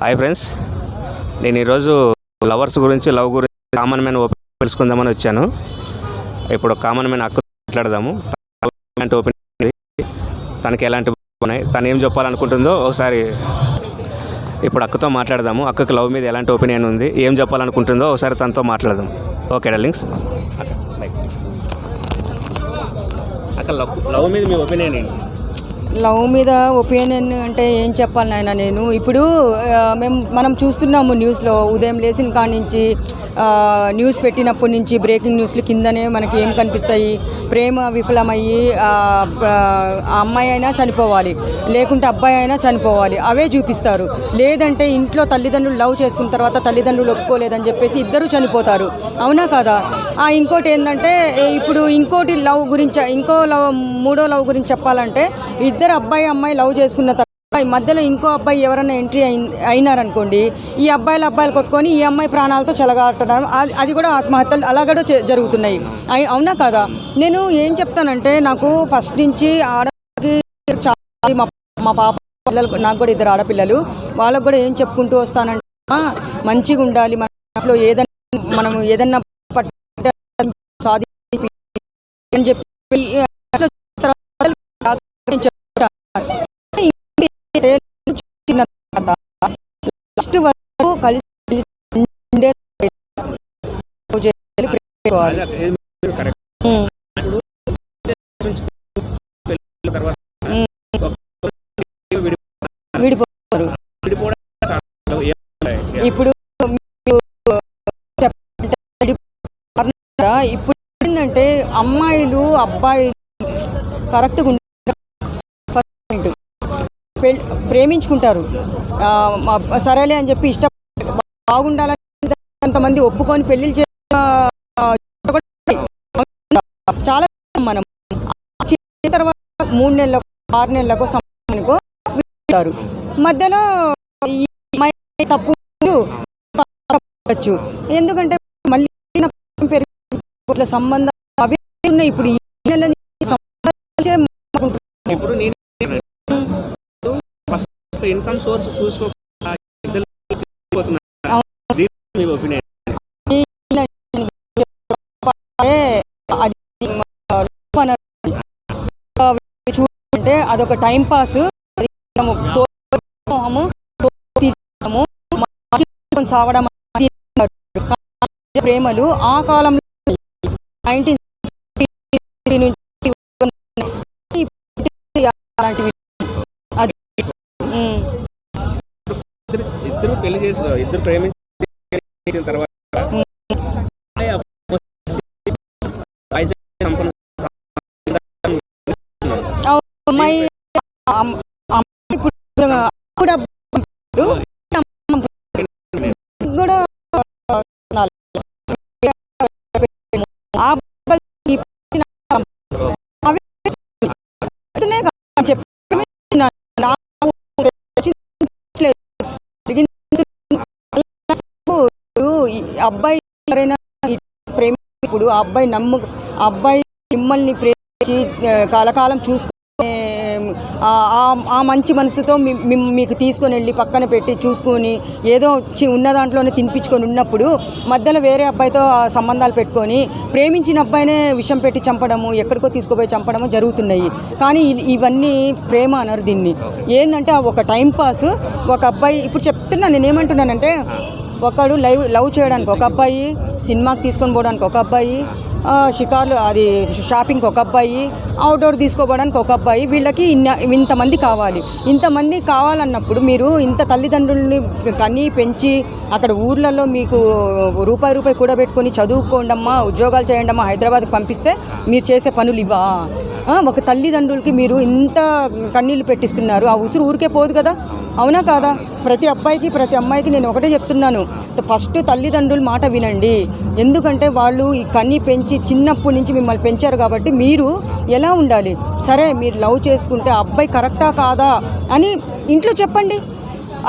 Hi friends నేను ఈరోజు lovers గురించి లవ్ గురించి కామన్ మ్యాన్ ఓపెన్ తెలుసుకుందామని వచ్చాను. ఇప్పుడు కామన్ మ్యాన్ అక్క మాట్లాడదాము. ఓపెన్ తనకి ఎలాంటి ఉన్నాయి తను ఏం చెప్పాలనుకుంటుందో ఒకసారి ఇప్పుడు అక్కతో మాట్లాడదాము. అక్కకు లవ్ మీద ఎలాంటి ఒపీనియన్ ఉంది ఏం చెప్పాలనుకుంటుందో ఒకసారి తనతో మాట్లాడదాం ఓకే డార్లింగ్స్ అక్క లవ్ లవ్ మీద మీ ఒపీనియన్ ఏంటి? లవ్ మీద ఒపీనియన్ అంటే ఏం చెప్పాలి నాయన నేను? ఇప్పుడు మేము మనం చూస్తున్నాము న్యూస్లో ఉదయం లేచిన కాడి నుంచి న్యూస్ పెట్టినప్పటి నుంచి బ్రేకింగ్ న్యూస్లు కిందనే మనకి ఏం కనిపిస్తాయి? ప్రేమ విఫలమయ్యి ఆ, అమ్మాయి అయినా చనిపోవాలి. లేకుంటే అబ్బాయి అయినా చనిపోవాలి. అవే చూపిస్తారు. లేదంటే ఇంట్లో తల్లిదండ్రులు లవ్ చేసుకున్న తర్వాత తల్లిదండ్రులు ఒప్పుకోలేదని చెప్పేసి ఇద్దరు చనిపోతారు. అవునా కదా? ఆ ఇంకోటి ఏంటంటే ఇప్పుడు ఇంకోటి లవ్ గురించి ఇంకో లవ్ మూడో లవ్ గురించి చెప్పాలంటే ఇద్దరు అబ్బాయి అమ్మాయి లవ్ చేసుకున్న అబ్బాయి మధ్యలో ఇంకో అబ్బాయి ఎవరైనా ఎంట్రీ అయినారనుకోండి ఈ అబ్బాయిలు అబ్బాయిలు కొట్టుకొని ఈ అమ్మాయి ప్రాణాలతో చెలగాటడం అది- అది కూడా ఆత్మహత్యలు అలా కూడా జరుగుతున్నాయి. అవునా కదా? నేను ఏం చెప్తానంటే నాకు ఫస్ట్ నుంచి ఆడకి చాలా మా పాప పిల్లలు నాకు కూడా ఇద్దరు ఆడపిల్లలు. వాళ్ళకు కూడా ఏం చెప్పుకుంటూ వస్తానంటే మంచిగా ఉండాలి మన లైఫ్లో ఏదైనా మనం ఏదన్నా పట్ట సాధి అని చెప్పి ఇప్పుడు? ఇప్పుడు ఏంటంటే అమ్మాయిలు అబ్బాయిలు కరెక్ట్గా ఉంటారు. ఫస్ట్ ప్రేమించుకుంటారు. సరేలే అని చెప్పి ఇష్టం బాగుండాలని కొంతమంది ఒప్పుకొని పెళ్ళిళ్ళు చే ఆ, కూడా చాలా మనం చేసిన తర్వాత మూడు నెలలకు ఆరు నెలలకు విడిపోతారు. మధ్యలో తప్పు ఎందుకంటే మళ్ళీ పెరిగి సంబంధం అవి ఉన్నాయి. ఇప్పుడు ఈ నెల. ఇప్పుడు ఇన్కమ్ సోర్స్ చూసుకోకుండా ఇద్దరు పోతున్నారు. దీని మీ ఒపీనియన్ ఈ అంటే అది మన చూడంటే అదొక టైం పాస్. అది మనము సావడం ప్రేమలు ఆ కాలంలో నైన్టీన్ అలాంటివి అది ఇద్దరు పెళ్ళి చేసిన ఇద్దరు ప్రేమించిన తర్వాత అమ్మాయి అబ్బాయి వైజాగ్ సంపన్న అమ్మాయి అమ్- అమ్మాయి ఇప్పుడు కూడా ఇప్పుడు కూడా ఆ అబ్బాయి ఈ పిచ్చిన అవే చెప్తున్నాయి కదా, చెప్పి నా- నాకు చింతించలేదు. జరిగింది ఇప్పుడు ఈ అబ్బాయి ఎవరైనా ప్రేమిప్పుడు ఆ అబ్బాయి నమ్ము ఆ అబ్బాయి మిమ్మల్ని ప్రేమించి కాలకాలం చూసుకునే ఆ ఆ- మంచి మనసుతో మీకు తీసుకొని వెళ్ళి పక్కన పెట్టి చూసుకొని ఏదో ఉన్న దాంట్లోనే తినిపించుకొని ఉన్నప్పుడు మధ్యలో వేరే అబ్బాయితో ఆ సంబంధాలు పెట్టుకొని ప్రేమించిన అబ్బాయినే విషం పెట్టి చంపడము ఎక్కడికో తీసుకుపోయి చంపడము జరుగుతున్నాయి. కానీ ఇ- ఇవన్నీ ప్రేమ అనరు దీన్ని. ఏంటంటే ఆ ఒక టైం పాస్ ఒక అబ్బాయి ఇప్పుడు చెప్తున్నా నేనేమంటున్నానంటే ఒకడు లైవ్ లవ్ చేయడానికి ఒక అబ్బాయి సినిమాకి తీసుకొని పోవడానికి ఒక అబ్బాయి షికార్లు అది షాపింగ్కి ఒక అబ్బాయి అవుట్డోర్ తీసుకోపోవడానికి ఒక అబ్బాయి వీళ్ళకి ఇన్న ఇంతమంది కావాలి. ఇంతమంది కావాలన్నప్పుడు మీరు ఇంత తల్లిదండ్రుల్ని కని పెంచి అక్కడ ఊర్లలో మీకు రూపాయి రూపాయి కూడబెట్టుకొని చదువుకోండమ్మా ఉద్యోగాలు చేయండమ్మా హైదరాబాద్కి పంపిస్తే మీరు చేసే పనులు ఇవా ఒక తల్లిదండ్రులకి మీరు ఇంత కన్నీళ్ళు పెట్టిస్తున్నారు. ఆ ఉసురు ఊరికే పోదు కదా? అవునా కాదా? ప్రతి అబ్బాయికి ప్రతి అమ్మాయికి నేను ఒకటే చెప్తున్నాను. ఫస్ట్ తల్లిదండ్రుల మాట వినండి. ఎందుకంటే వాళ్ళు ఈ కన్ని పెంచి చిన్నప్పటి నుంచి మిమ్మల్ని పెంచారు కాబట్టి మీరు ఎలా ఉండాలి? సరే మీరు లవ్ చేసుకుంటే అబ్బాయి కరెక్టా కాదా అని ఇంట్లో చెప్పండి.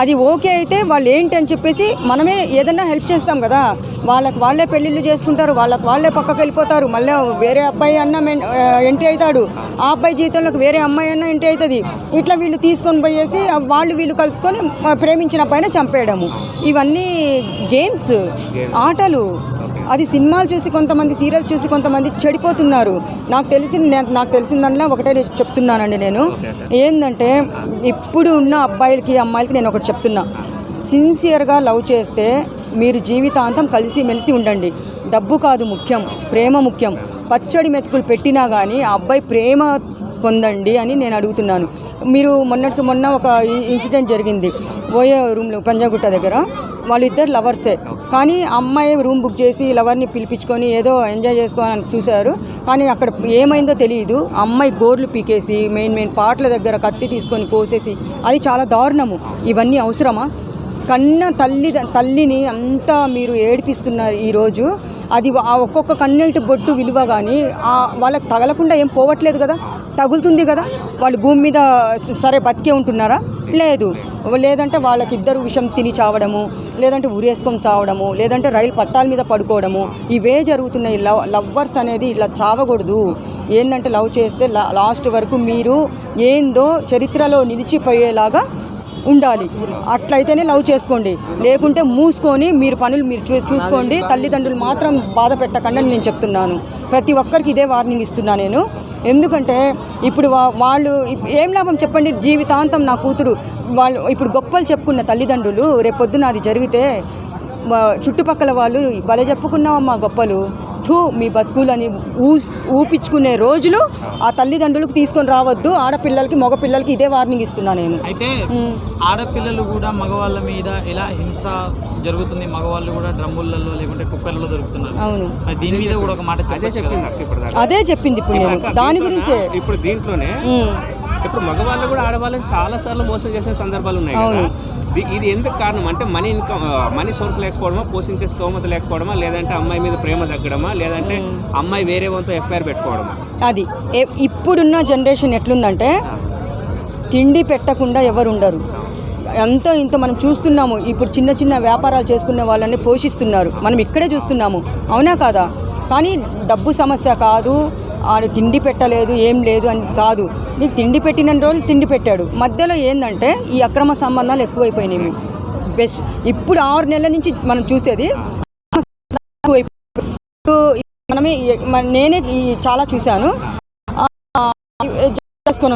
అది ఓకే అయితే వాళ్ళు ఏంటి అని చెప్పేసి మనమే ఏదైనా హెల్ప్ చేస్తాం కదా. వాళ్ళకి వాళ్ళే పెళ్ళిళ్ళు చేసుకుంటారు వాళ్ళకి వాళ్ళే పక్కకి వెళ్ళిపోతారు. మళ్ళీ వేరే అబ్బాయి అన్న ఎంట్రీ అవుతాడు. ఆ అబ్బాయి జీవితంలోకి వేరే అమ్మాయి అన్న ఎంట్రీ అవుతుంది. ఇట్లా వీళ్ళు తీసుకొని పోయేసి వాళ్ళు వీళ్ళు కలుసుకొని ప్రేమించిన పైన చంపేయడము. ఇవన్నీ గేమ్స్ ఆటలు. అది సినిమాలు చూసి కొంతమంది సీరియల్ చూసి కొంతమంది చెడిపోతున్నారు. నాకు తెలిసిన నాకు తెలిసిన దాంట్లో ఒకటే నేను చెప్తున్నానండి నేను. ఏంటంటే ఇప్పుడు ఉన్న అబ్బాయిలకి అమ్మాయిలకి నేను ఒకటి చెప్తున్నా. సిన్సియర్గా లవ్ చేస్తే మీరు జీవితాంతం కలిసి మెలిసి ఉండండి. డబ్బు కాదు ముఖ్యం ప్రేమ ముఖ్యం. పచ్చడి మెతుకులు పెట్టినా కానీ ఆ అబ్బాయి ప్రేమ పొందండి అని నేను అడుగుతున్నాను. మీరు మొన్నటికి మొన్న ఒక ఇన్సిడెంట్ జరిగింది. ఓయే రూమ్లో పంజాగుట్ట దగ్గర. వాళ్ళిద్దరు లవర్సే. కానీ అమ్మాయి రూమ్ బుక్ చేసి లవర్ని పిలిపించుకొని ఏదో ఎంజాయ్ చేసుకోవాలని చూశారు. కానీ అక్కడ ఏమైందో తెలియదు అమ్మాయి గోర్లు పీకేసి మెయిన్ మెయిన్ పాటల దగ్గర కత్తి తీసుకొని కోసేసి అది చాలా దారుణము. ఇవన్నీ అవసరమా? కన్న తల్లి తల్లిని అంతా మీరు ఏడిపిస్తున్నారు ఈరోజు అది ఆ ఒక్కొక్క కన్నెంటి బొట్టు విలువ కానీ వాళ్ళకి తగలకుండా ఏం పోవట్లేదు కదా? తగులుతుంది కదా? వాళ్ళు భూమి మీద సరే బతికే ఉంటున్నారా? లేదు. లేదంటే వాళ్ళకి ఇద్దరు విషం తిని చావడము లేదంటే ఉరేసుకొని చావడము లేదంటే రైలు పట్టాల మీద పడుకోవడము. ఇవే జరుగుతున్నాయి. లవ్ లవ్వర్స్ అనేది ఇలా చావకూడదు. ఏంటంటే లవ్ చేస్తే లా- లాస్ట్ వరకు మీరు ఏందో చరిత్రలో నిలిచిపోయేలాగా ఉండాలి. అట్లయితేనే లవ్ చేసుకోండి. లేకుంటే మూసుకొని మీరు పనులు మీరు చూ చూసుకోండి. తల్లిదండ్రులు మాత్రం బాధ పెట్టకండి నేను చెప్తున్నాను. ప్రతి ఒక్కరికి ఇదే వార్నింగ్ ఇస్తున్నా నేను. ఎందుకంటే ఇప్పుడు వా- వాళ్ళు ఏం లాభం చెప్పండి? జీవితాంతం నా కూతురు వాళ్ళు ఇప్పుడు గొప్పలు చెప్పుకున్న తల్లిదండ్రులు రేపొద్దున అది జరిగితే చుట్టుపక్కల వాళ్ళు భలే చెప్పుకున్నావమ్మా గొప్పలు. థూ మీ బతుకులని ఊస్ ఊపించుకునే రోజులు ఆ తల్లిదండ్రులకు తీసుకొని రావద్దు ఆడపిల్లలకి మగపిల్లలకి ఇదే వార్నింగ్ ఇస్తున్నా నేను. అయితే ఆడపిల్లలు కూడా మగవాళ్ళ మీద ఎలా హింస జరుగుతుంది? మగవాళ్ళు కూడా డ్రమ్ములలో లేకుంటే కుక్కర్లలో దొరుకుతున్నారు. అవును. దీని మీద కూడా ఒక మాట అదే చెప్పింది. అదే చెప్పింది ఇప్పుడు నేను. దాని గురించే. ఇప్పుడు దీంట్లోనే. ఇప్పుడు మగవాళ్ళు కూడా ఆడవాళ్ళని చాలా సార్లు మోసం చేసిన సందర్భాలు ఉన్నాయి ఇది ఎందుకు కారణం అంటే మనీ ఇన్కమ్ మనీ సోర్స్ లేకపోవడమా పోషించే స్తోమత లేకపోవడమా లేదంటే అమ్మాయి మీద ప్రేమ తగ్గడమా లేదంటే అమ్మాయి వేరే వంతో ఎఫ్ఐఆర్ పెట్టుకోవడమా? అది. ఇప్పుడున్న జనరేషన్ ఎట్లుందంటే తిండి పెట్టకుండా ఎవరు ఉండరు ఎంతో ఇంత మనం చూస్తున్నాము ఇప్పుడు చిన్న చిన్న వ్యాపారాలు చేసుకునే వాళ్ళని పోషిస్తున్నారు. మనం ఇక్కడే చూస్తున్నాము. అవునా కాదా? కానీ డబ్బు సమస్య కాదు ఆడు తిండి పెట్టలేదు ఏం లేదు అని కాదు. నీకు తిండి పెట్టిన రోజులు తిండి పెట్టాడు. మధ్యలో ఏంటంటే ఈ అక్రమ సంబంధాలు ఎక్కువైపోయినాయి. బెస్ట్ ఇప్పుడు ఆరు నెలల నుంచి మనం చూసేది మనమే నేనే చాలా చూశాను. చేసుకొని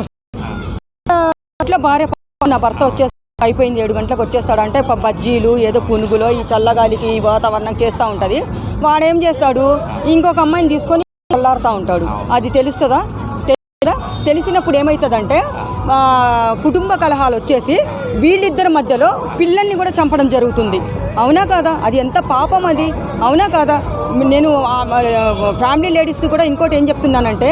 అట్లా భార్య నా భర్త వచ్చేసి అయిపోయింది ఏడు గంటలకు వచ్చేస్తాడు. అంటే బజ్జీలు ఏదో పునుగులో ఈ చల్లగాలికి ఈ వాతావరణం చేస్తూ ఉంటుంది. వాడేం చేస్తాడు? ఇంకొక అమ్మాయిని తీసుకొని చల్లారుతూ ఉంటాడు. అది తెలుస్తుందా? తెలిసినప్పుడు ఏమవుతుందంటే కుటుంబ కలహాలు వచ్చేసి వీళ్ళిద్దరి మధ్యలో పిల్లల్ని కూడా చంపడం జరుగుతుంది. అవునా కాదా? అది ఎంత పాపం అది? అవునా కాదా? నేను ఫ్యామిలీ లేడీస్కి కూడా ఇంకోటి ఏం చెప్తున్నానంటే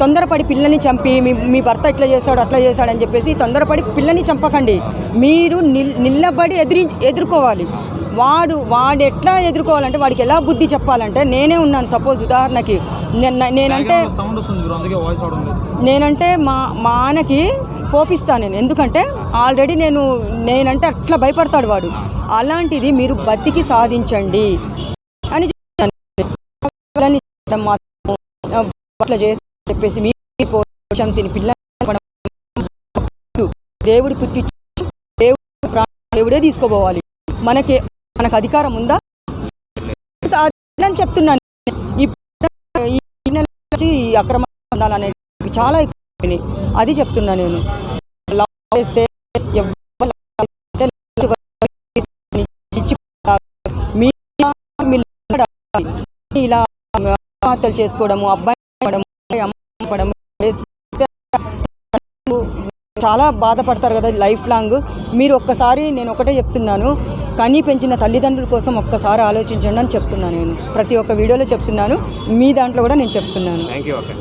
తొందరపడి పిల్లల్ని చంపి మీ మీ భర్త ఇట్లా చేస్తాడు అట్లా చేస్తాడని చెప్పేసి తొందరపడి పిల్లల్ని చంపకండి. మీరు నిల్ నిల్లబడి ఎదిరి ఎదుర్కోవాలి. వాడు వాడు ఎట్లా ఎదుర్కోవాలంటే వాడికి ఎలా బుద్ధి చెప్పాలంటే నేనే ఉన్నాను. సపోజ్ ఉదాహరణకి నేను- నేనంటే నేనంటే మా మా ఆయనకి కోపిస్తాను నేను. ఎందుకంటే ఆల్రెడీ నేను నేనంటే అట్లా భయపడతాడు వాడు. అలాంటిది మీరు బతికి సాధించండి అని అట్లా చేసి చెప్పేసి మీ పోషం తిని పిల్ల దేవుడి పుట్టి దేవుడి దేవుడే తీసుకోపోవాలి మనకి మనకు అధికారం ఉందా? అని చెప్తున్నాను. ఈ నెల నుంచి అక్రమ అనేవి చాలా ఎక్కువ అది చెప్తున్నా నేను. లవ్ చేస్తే మీ ఇలా ఆత్మహత్యలు చేసుకోవడము అబ్బాయి అమ్మడం, అమ్మాయి అమ్మడం చేస్తే చాలా బాధపడతారు కదా లైఫ్ లాంగ్. మీరు ఒక్కసారి నేను ఒకటే చెప్తున్నాను. కనీ పెంచిన తల్లిదండ్రుల కోసం ఒక్కసారి ఆలోచించండి అని చెప్తున్నాను నేను. ప్రతి ఒక్క వీడియోలో చెప్తున్నాను. మీ దాంట్లో కూడా నేను చెప్తున్నాను. Thank you okay